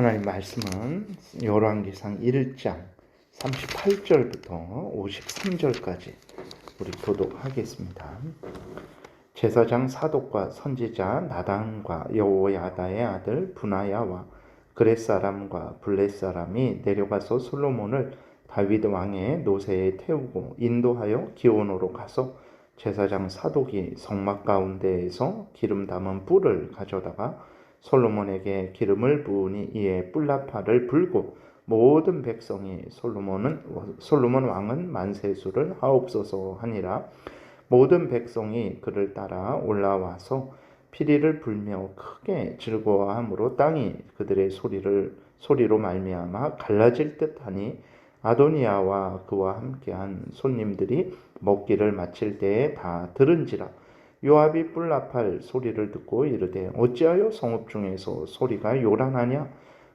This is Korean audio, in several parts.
하나님 말씀은 열왕기상 1장 38절부터 53절까지 우리 교독하겠습니다. 제사장 사독과 선지자 나단과 여호야다의 아들 분하야와 그렛 사람과 블렛 사람이 내려가서 솔로몬을 다윗 왕의 노새에 태우고 인도하여 기온으로 가서 제사장 사독이 성막 가운데에서 기름 담은 뿔을 가져다가 솔로몬에게 기름을 부으니 이에 뿔나팔을 불고 모든 백성이 솔로몬은 솔로몬 왕은 만세수를 하옵소서 하니라. 모든 백성이 그를 따라 올라와서 피리를 불며 크게 즐거워함으로 땅이 그들의 소리를 소리로 말미암아 갈라질 듯하니 아도니아와 그와 함께한 손님들이 먹기를 마칠 때에 다 들은지라 요압이 뿔나팔 소리를 듣고 이르되 어찌하여 성읍 중에서 소리가 요란하냐?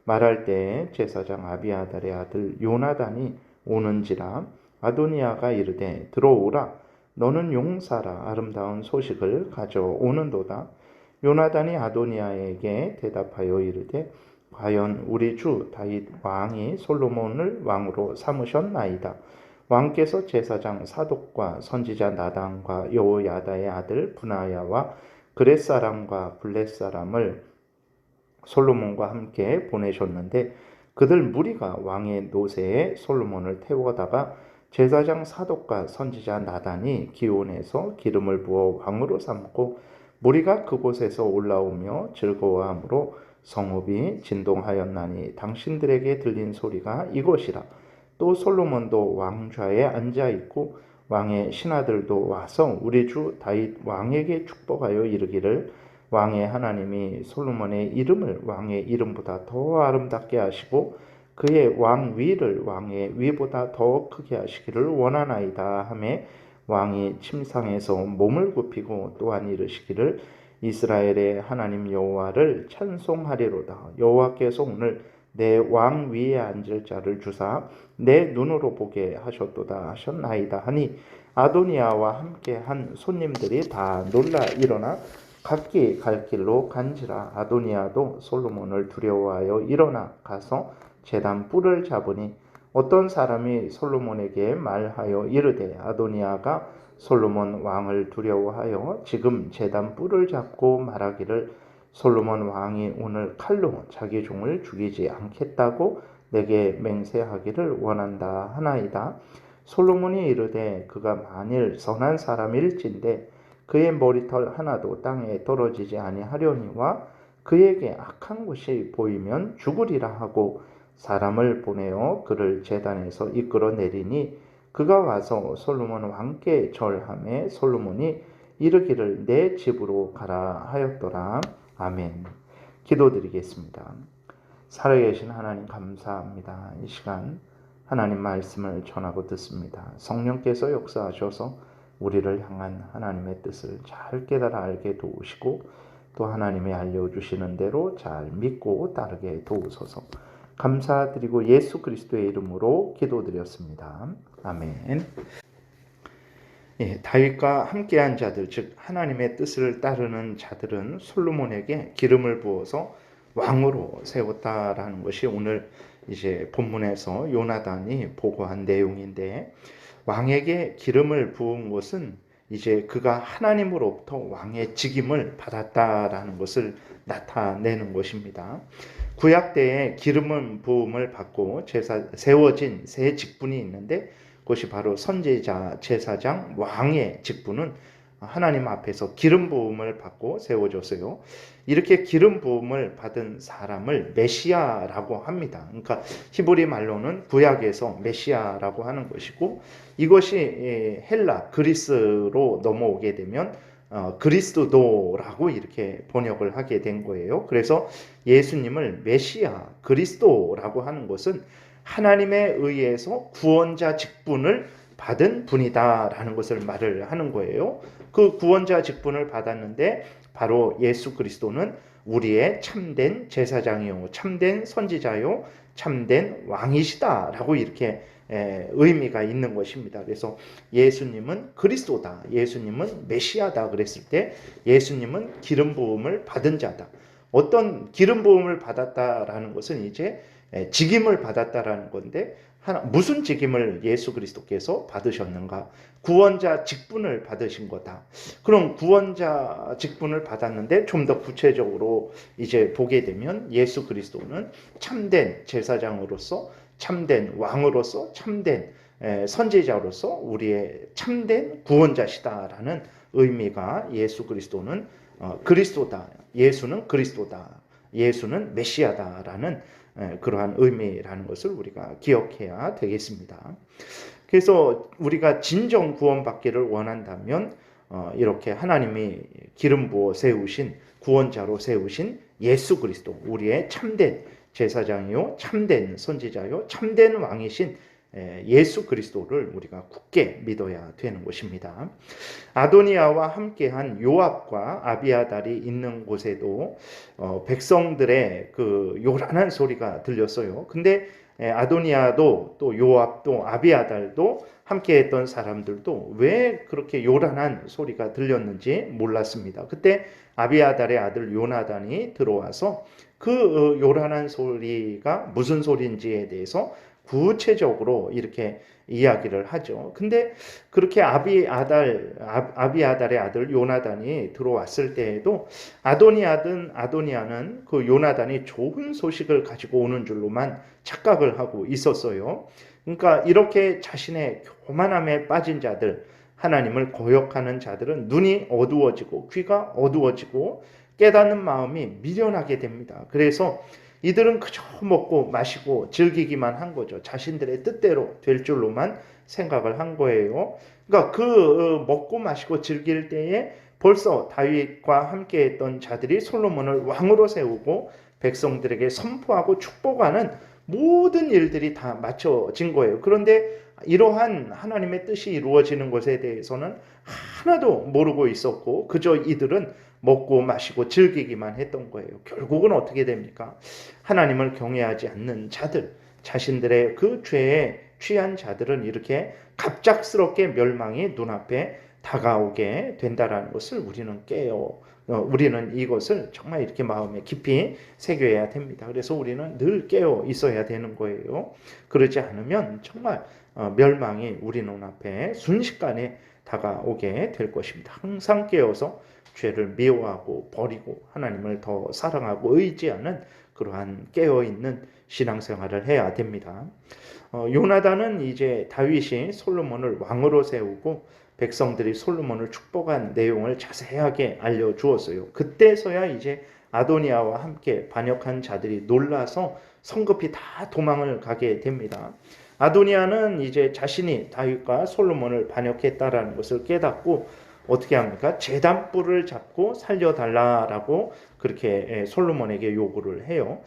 말할 때에 제사장 아비아달의 아들 요나단이 오는지라 아도니아가 이르되 들어오라. 너는 용사라. 아름다운 소식을 가져오는도다. 요나단이 아도니아에게 대답하여 이르되 과연 우리 주 다윗 왕이 솔로몬을 왕으로 삼으셨나이다 왕께서 제사장 사독과 선지자 나단과 여호야다의 아들 분하야와 그렛 사람과 블렛 사람을 솔로몬과 함께 보내셨는데 그들 무리가 왕의 노새에 솔로몬을 태워다가 제사장 사독과 선지자 나단이 기온에서 기름을 부어 왕으로 삼고 무리가 그곳에서 올라오며 즐거워함으로 성읍이 진동하였나니 당신들에게 들린 소리가 이것이라 또 솔로몬도 왕좌에 앉아 있고 왕의 신하들도 와서 우리 주 다윗 왕에게 축복하여 이르기를 왕의 하나님이 솔로몬의 이름을 왕의 이름보다 더 아름답게 하시고 그의 왕 위를 왕의 위보다 더 크게 하시기를 원하나이다 하매 왕이 침상에서 몸을 굽히고 또한 이르시기를 이스라엘의 하나님 여호와를 찬송하리로다. 여호와께서 오늘 내 왕 위에 앉을 자를 주사 내 눈으로 보게 하셨도다 하셨나이다 하니 아도니아와 함께 한 손님들이 다 놀라 일어나 각기 갈 길로 간지라 아도니아도 솔로몬을 두려워하여 일어나 가서 제단 뿔을 잡으니 어떤 사람이 솔로몬에게 말하여 이르되 아도니아가 솔로몬 왕을 두려워하여 지금 제단 뿔을 잡고 말하기를 솔로몬 왕이 오늘 칼로 자기 종을 죽이지 않겠다고 내게 맹세하기를 원한다 하나이다. 솔로몬이 이르되 그가 만일 선한 사람일진데 그의 머리털 하나도 땅에 떨어지지 아니하려니와 그에게 악한 것이 보이면 죽으리라 하고 사람을 보내어 그를 재단에서 이끌어 내리니 그가 와서 솔로몬 왕께 절함에 솔로몬이 이르기를 내 집으로 가라 하였더라. 아멘. 기도드리겠습니다. 살아계신 하나님 감사합니다. 이 시간 하나님 말씀을 전하고 듣습니다. 성령께서 역사하셔서 우리를 향한 하나님의 뜻을 잘 깨달아 알게 도우시고 또 하나님이 알려주시는 대로 잘 믿고 따르게 도우소서. 감사드리고 예수 그리스도의 이름으로 기도드렸습니다. 아멘. 예, 다윗과 함께한 자들, 즉 하나님의 뜻을 따르는 자들은 솔로몬에게 기름을 부어서 왕으로 세웠다라는 것이 오늘 이제 본문에서 요나단이 보고한 내용인데 왕에게 기름을 부은 것은 이제 그가 하나님으로부터 왕의 직임을 받았다라는 것을 나타내는 것입니다. 구약 때에 기름은 부음을 받고 제사, 세워진 세 직분이 있는데 그것이 바로 선제자, 제사장, 왕의 직분은 하나님 앞에서 기름 부음을 받고 세워졌어요. 이렇게 기름 부음을 받은 사람을 메시아라고 합니다. 그러니까 히브리 말로는 구약에서 메시아라고 하는 것이고 이것이 헬라 그리스로 넘어오게 되면 어, 그리스도라고 이렇게 번역을 하게 된 거예요. 그래서 예수님을 메시아 그리스도라고 하는 것은 하나님에 의해서 구원자 직분을 받은 분이다라는 것을 말을 하는 거예요. 그 구원자 직분을 받았는데 바로 예수 그리스도는 우리의 참된 제사장이요, 참된 선지자요, 참된 왕이시다라고 이렇게 의미가 있는 것입니다. 그래서 예수님은 그리스도다, 예수님은 메시아다 그랬을 때 예수님은 기름 부음을 받은 자다. 어떤 기름 부음을 받았다라는 것은 이제 에, 직임을 받았다라는 건데 하나, 무슨 직임을 예수 그리스도께서 받으셨는가? 구원자 직분을 받으신 거다. 그럼 구원자 직분을 받았는데 좀 더 구체적으로 이제 보게 되면 예수 그리스도는 참된 제사장으로서 참된 왕으로서 참된 에, 선지자로서 우리의 참된 구원자시다라는 의미가 예수 그리스도는 어, 그리스도다. 예수는 그리스도다. 예수는 메시아다라는 에, 그러한 의미라는 것을 우리가 기억해야 되겠습니다. 그래서 우리가 진정 구원받기를 원한다면 어, 이렇게 하나님이 기름 부어 세우신 구원자로 세우신 예수 그리스도 우리의 참된 제사장이요 참된 선지자요 참된 왕이신 예수 그리스도를 우리가 굳게 믿어야 되는 것입니다. 아도니아와 함께한 요압과 아비아달이 있는 곳에도 어, 백성들의 그 요란한 소리가 들렸어요. 근데 아도니아도 또 요압도 아비아달도 함께했던 사람들도 왜 그렇게 요란한 소리가 들렸는지 몰랐습니다. 그때 아비아달의 아들 요나단이 들어와서 그 어, 요란한 소리가 무슨 소리인지에 대해서 구체적으로 이렇게 이야기를 하죠. 근데 그렇게 아비 아달 아비 아달의 아들 요나단이 들어왔을 때에도 아도니아든 아도니아는 그 요나단이 좋은 소식을 가지고 오는 줄로만 착각을 하고 있었어요. 그러니까 이렇게 자신의 교만함에 빠진 자들 하나님을 거역하는 자들은 눈이 어두워지고 귀가 어두워지고 깨닫는 마음이 미련하게 됩니다. 그래서 이들은 그저 먹고 마시고 즐기기만 한 거죠. 자신들의 뜻대로 될 줄로만 생각을 한 거예요. 그러니까 그 어, 먹고 마시고 즐길 때에 벌써 다윗과 함께 했던 자들이 솔로몬을 왕으로 세우고 백성들에게 선포하고 축복하는 모든 일들이 다 맞춰진 거예요. 그런데 이러한 하나님의 뜻이 이루어지는 것에 대해서는 하나도 모르고 있었고 그저 이들은 먹고 마시고 즐기기만 했던 거예요. 결국은 어떻게 됩니까? 하나님을 경외하지 않는 자들, 자신들의 그 죄에 취한 자들은 이렇게 갑작스럽게 멸망이 눈앞에 다가오게 된다라는 것을 우리는 깨요. 어, 우리는 이것을 정말 이렇게 마음에 깊이 새겨야 됩니다. 그래서 우리는 늘 깨어 있어야 되는 거예요. 그러지 않으면 정말 어, 멸망이 우리 눈앞에 순식간에 다가오게 될 것입니다. 항상 깨어서 죄를 미워하고 버리고 하나님을 더 사랑하고 의지하는 그러한 깨어 있는 신앙생활을 해야 됩니다. 어, 요나단은 이제 다윗이 솔로몬을 왕으로 세우고 백성들이 솔로몬을 축복한 내용을 자세하게 알려주었어요. 그때서야 이제 아도니아와 함께 반역한 자들이 놀라서 성급히 다 도망을 가게 됩니다. 아도니아는 이제 자신이 다윗과 솔로몬을 반역했다라는 것을 깨닫고 어떻게 합니까? 재단불을 잡고 살려달라라고 그렇게 예, 솔로몬에게 요구를 해요.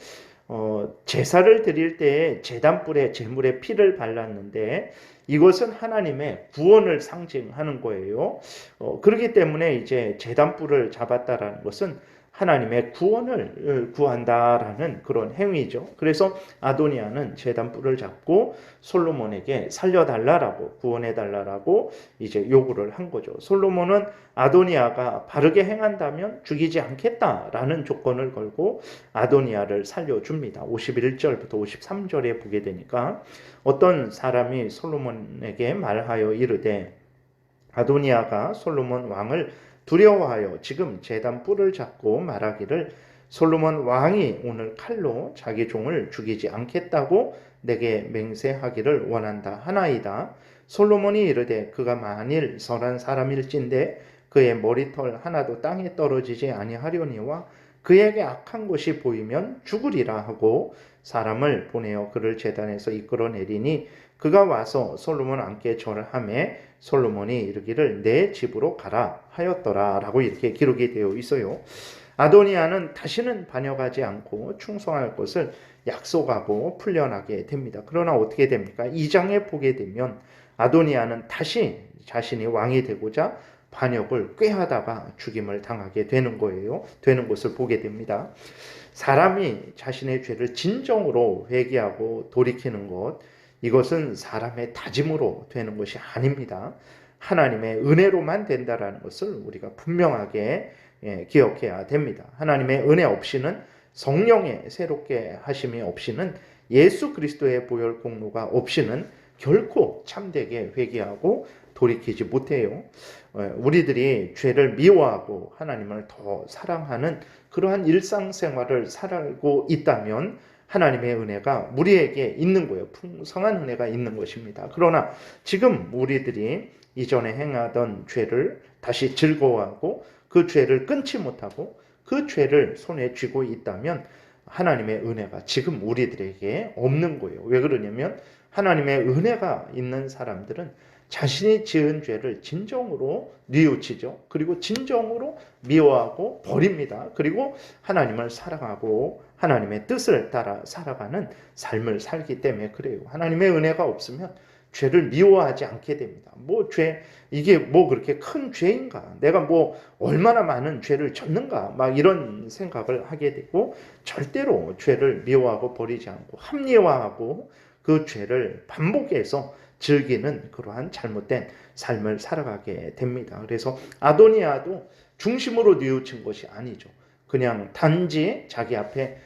어, 제사를 드릴 때 제단불에 제물에 피를 발랐는데 이것은 하나님의 구원을 상징하는 거예요. 어, 그렇기 때문에 이제 제단불을 잡았다라는 것은 하나님의 구원을 어, 구한다라는 그런 행위죠. 그래서 아도니아는 재단 뿔을 잡고 솔로몬에게 살려달라라고 구원해달라라고 이제 요구를 한 거죠. 솔로몬은 아도니아가 바르게 행한다면 죽이지 않겠다라는 조건을 걸고 아도니아를 살려줍니다. 51절부터 53절에 보게 되니까 어떤 사람이 솔로몬에게 말하여 이르되 아도니아가 솔로몬 왕을 두려워하여 지금 재단 뿔을 잡고 말하기를 솔로몬 왕이 오늘 칼로 자기 종을 죽이지 않겠다고 내게 맹세하기를 원한다 하나이다. 솔로몬이 이르되 그가 만일 선한 사람일진데 그의 머리털 하나도 땅에 떨어지지 아니하려니와 그에게 악한 것이 보이면 죽으리라 하고 사람을 보내어 그를 재단에서 이끌어내리니 그가 와서 솔로몬 함께 절을 하매 솔로몬이 이르기를 내 집으로 가라 하였더라라고 이렇게 기록이 되어 있어요. 아도니아는 다시는 반역하지 않고 충성할 것을 약속하고 풀려나게 됩니다. 그러나 어떻게 됩니까? 2장에 보게 되면 아도니아는 다시 자신이 왕이 되고자 반역을 꾀하다가 죽임을 당하게 되는 거예요. 되는 것을 보게 됩니다. 사람이 자신의 죄를 진정으로 회개하고 돌이키는 것, 이것은 사람의 다짐으로 되는 것이 아닙니다. 하나님의 은혜로만 된다라는 것을 우리가 분명하게 예, 기억해야 됩니다. 하나님의 은혜 없이는 성령의 새롭게 하심이 없이는 예수 그리스도의 보혈 공로가 없이는 결코 참되게 회개하고 돌이키지 못해요. 어, 우리들이 죄를 미워하고 하나님을 더 사랑하는 그러한 일상생활을 살고 있다면 하나님의 은혜가 우리에게 있는 거예요. 풍성한 은혜가 있는 것입니다. 그러나 지금 우리들이 이전에 행하던 죄를 다시 즐거워하고 그 죄를 끊지 못하고 그 죄를 손에 쥐고 있다면 하나님의 은혜가 지금 우리들에게 없는 거예요. 왜 그러냐면 하나님의 은혜가 있는 사람들은 자신이 지은 죄를 진정으로 뉘우치죠. 그리고 진정으로 미워하고 버립니다. 그리고 하나님을 사랑하고 하나님의 뜻을 따라 살아가는 삶을 살기 때문에 그래요. 하나님의 은혜가 없으면 죄를 미워하지 않게 됩니다. 뭐 죄, 이게 뭐 그렇게 큰 죄인가? 내가 뭐 얼마나 많은 죄를 졌는가? 막 이런 생각을 하게 되고 절대로 죄를 미워하고 버리지 않고 합리화하고 그 죄를 반복해서 즐기는 그러한 잘못된 삶을 살아가게 됩니다. 그래서 아도니아도 중심으로 뉘우친 것이 아니죠. 그냥 단지 자기 앞에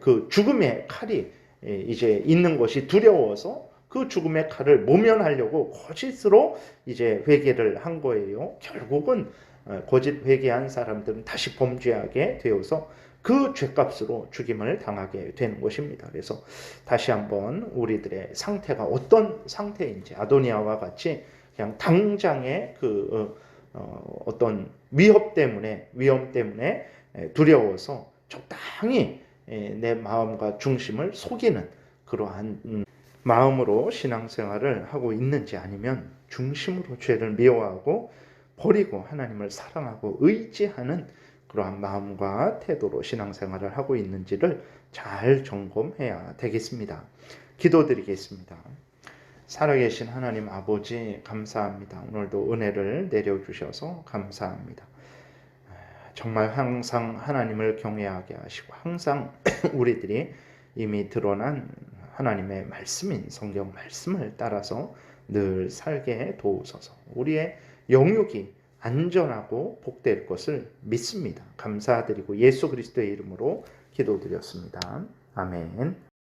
그 죽음의 칼이 이제 있는 것이 두려워서 그 죽음의 칼을 모면하려고 거짓으로 이제 회개를 한 거예요. 결국은 어, 거짓 회개한 사람들은 다시 범죄하게 되어서 그 죄값으로 죽임을 당하게 되는 것입니다. 그래서 다시 한번 우리들의 상태가 어떤 상태인지 아도니아와 같이 그냥 당장의 그 어, 어떤 위협 때문에 위험 때문에 두려워서 적당히 내 마음과 중심을 속이는 그러한 음, 마음으로 신앙생활을 하고 있는지 아니면 중심으로 죄를 미워하고 버리고 하나님을 사랑하고 의지하는 그러한 마음과 태도로 신앙생활을 하고 있는지를 잘 점검해야 되겠습니다. 기도드리겠습니다. 살아계신 하나님 아버지 감사합니다. 오늘도 은혜를 내려주셔서 감사합니다. 정말 항상 하나님을 경외하게 하시고 항상 우리들이 이미 드러난 하나님의 말씀인 성경 말씀을 따라서 늘 살게 도우소서. 우리의 영육이 안전하고 복될 것을 믿습니다. 감사드리고 예수 그리스도의 이름으로 기도드렸습니다. 아멘.